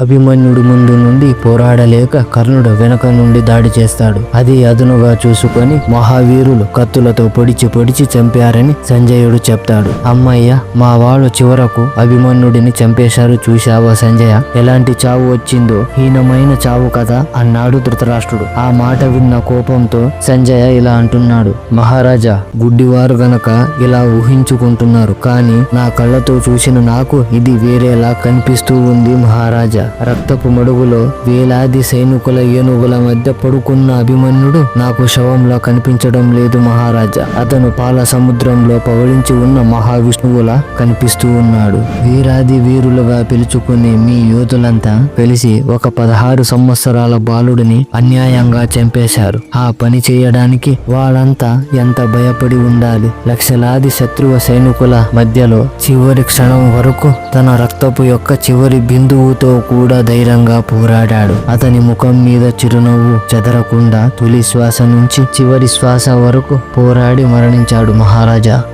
అభిమన్యుడు ముందు నుండి పోరాడలేక కర్ణుడు వెనక నుండి దాడి చేస్తాడు. అది అదునుగా చూసుకొని మహావీరులు కత్తులతో పొడిచి పొడిచి చంపారని సంజయుడు చెప్తాడు. అమ్మయ్య మా వాళ్ళు చివరకు అభిమన్యుడిని చంపేశారు చూశావా సంజయ? ఎలాంటి చావు వచ్చిందో? హీనమైన చావు కదా అన్నాడు ధృతరాష్ట్రుడు. ఆ మాట విన్న కోపంతో సంజయ ఇలా అంటున్నాడు. మహారాజా గుడ్డివారు గనక ఇలా ఊహించుకుంటున్నారు కానీ నా కళ్ళతో చూసిన నాకు ఇది వేరేలా కనిపిస్తూ ఉంది మహారాజా. రక్తపు మడుగులో వేలాది సైనికుల ఏనుగుల మధ్య పడుకున్న అభిమన్యుడు నాకు శవంలా కనిపించడం లేదు మహారాజా. అతను పాల సముద్రంలో పవళించి ఉన్న మహావిష్ణువులా కనిపిస్తూ ఉన్నాడు. వీరాది వీరులుగా పిలుచుకునే మీ యోధులంతా కలిసి ఒక పదహారు సంవత్సరాల బాలుడిని అన్యాయంగా చంపేశారు. ఆ పని చేయడానికి వాళ్ళంతా ఎంత భయపడి ఉండాలి? లక్షలాది శత్రువ సైనికుల మధ్యలో చివరి క్షణం వరకు తన రక్తపు యొక్క చివరి బిందువుతో కూడా ధైర్యంగా పోరాడాడు. అతని ముఖం మీద చిరునవ్వు చెదరకుండా తొలి శ్వాస నుంచి చివరి శ్వాస వరకు పోరాడి మరణించాడు మహారాజా.